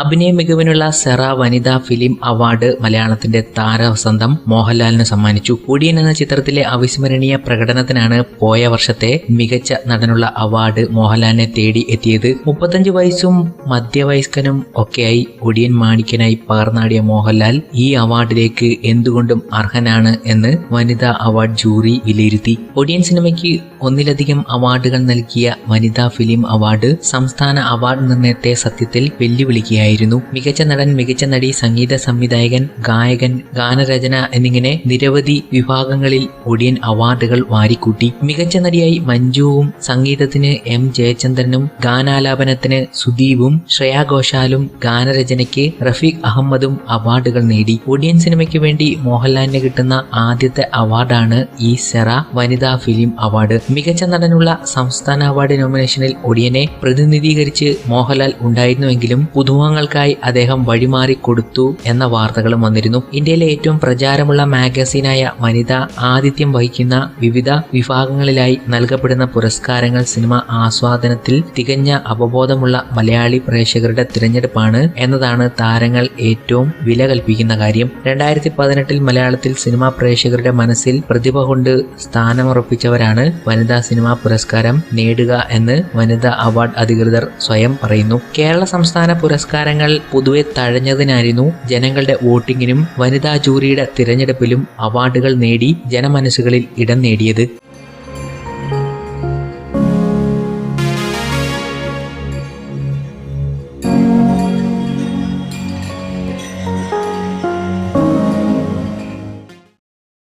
അഭിനയ മികവിനുള്ള സെറ വനിതാ film award മലയാളത്തിന്റെ താരവസന്തം മോഹൻലാലിന് സമ്മാനിച്ചു. കുടിയൻ എന്ന ചിത്രത്തിലെ അവിസ്മരണീയ പ്രകടനത്തിനാണ് പോയ വർഷത്തെ മികച്ച നടനുള്ള അവാർഡ് മോഹൻലാലിനെ തേടി എത്തിയത്. മുപ്പത്തഞ്ച് വയസ്സും മധ്യവയസ്കനും ഒക്കെയായി കുടിയൻ മാണിക്കനായി പകർന്നാടിയ മോഹൻലാൽ ഈ അവാർഡിലേക്ക് എന്തുകൊണ്ടും അർഹനാണ് എന്ന് വനിതാ അവാർഡ് ജൂറി വിലയിരുത്തി. ഒടിയൻ സിനിമയ്ക്ക് ഒന്നിലധികം അവാർഡുകൾ നൽകിയ വനിതാ ഫിലിം അവാർഡ് സംസ്ഥാന അവാർഡ് നിർണയത്തെ സത്യത്തിൽ വെല്ലുവിളിക്കുകയായിരുന്നു. മികച്ച നടൻ മികച്ച നടി സംഗീത സംവിധായകൻ ഗായകൻ ഗാനരചന എന്നിങ്ങനെ നിരവധി വിഭാഗങ്ങളിൽ ഒടിയൻ അവാർഡുകൾ വാരിക്കൂട്ടി. മികച്ച നടിയായി മഞ്ജുവും സംഗീതത്തിന് എം ജയചന്ദ്രനും ഗാനാലാപനത്തിന് സുദീപും ശ്രേയാ ഘോഷാലും ഗാനരചനയ്ക്ക് റഫീഖ് അഹമ്മദും അവാർഡുകൾ നേടി. ഒടിയൻ സിനിമയ്ക്ക് വേണ്ടി മോഹൻലാലിന് കിട്ടുന്ന ആദ്യത്തെ അവാർഡാണ് ഈ സെറ വനിതാ ഫിലിം അവാർഡ്. മികച്ച നടനുള്ള സംസ്ഥാന അവാർഡ് നോമിനേഷനിൽ ഒടിയനെ പ്രതിനിധീകരിച്ച് മോഹൻലാൽ ഉണ്ടായിരുന്നുവെങ്കിലും പുതുമുഖങ്ങൾക്കായി അദ്ദേഹം വഴിമാറി കൊടുത്തു എന്ന വാർത്തകളും വന്നിരുന്നു. ഇന്ത്യയിലെ ഏറ്റവും പ്രചാരമുള്ള മാഗസീനായ വനിത ആതിഥ്യം വഹിക്കുന്ന വിവിധ വിഭാഗങ്ങളിലായി നൽകപ്പെടുന്ന പുരസ്കാരങ്ങൾ സിനിമ ആസ്വാദനത്തിൽ തികഞ്ഞ അവബോധമുള്ള മലയാളി പ്രേക്ഷകരുടെ തിരഞ്ഞെടുപ്പാണ് എന്നതാണ് താരങ്ങൾ ഏറ്റവും വില കൽപ്പിക്കുന്ന കാര്യം. രണ്ടായിരത്തി പതിനെട്ടിൽ മലയാളത്തിൽ സിനിമാ പ്രേക്ഷകരുടെ മനസ്സിൽ പ്രതിഭ കൊണ്ട് സ്ഥാനമുറപ്പിച്ചവരാണ് വനിതാ സിനിമാ പുരസ്കാരം നേടുക എന്ന് വനിതാ അവാർഡ് അധികൃതർ സ്വയം പറയുന്നു. കേരള സംസ്ഥാന പുരസ്കാരങ്ങൾ പൊതുവെ തഴഞ്ഞതിനായിരുന്നു ജനങ്ങളുടെ വോട്ടിങ്ങിനും വനിതാ ജൂറിയുടെ തിരഞ്ഞെടുപ്പിലും അവാർഡുകൾ നേടി ജനമനസ്സുകളിൽ ഇടം നേടിയത്.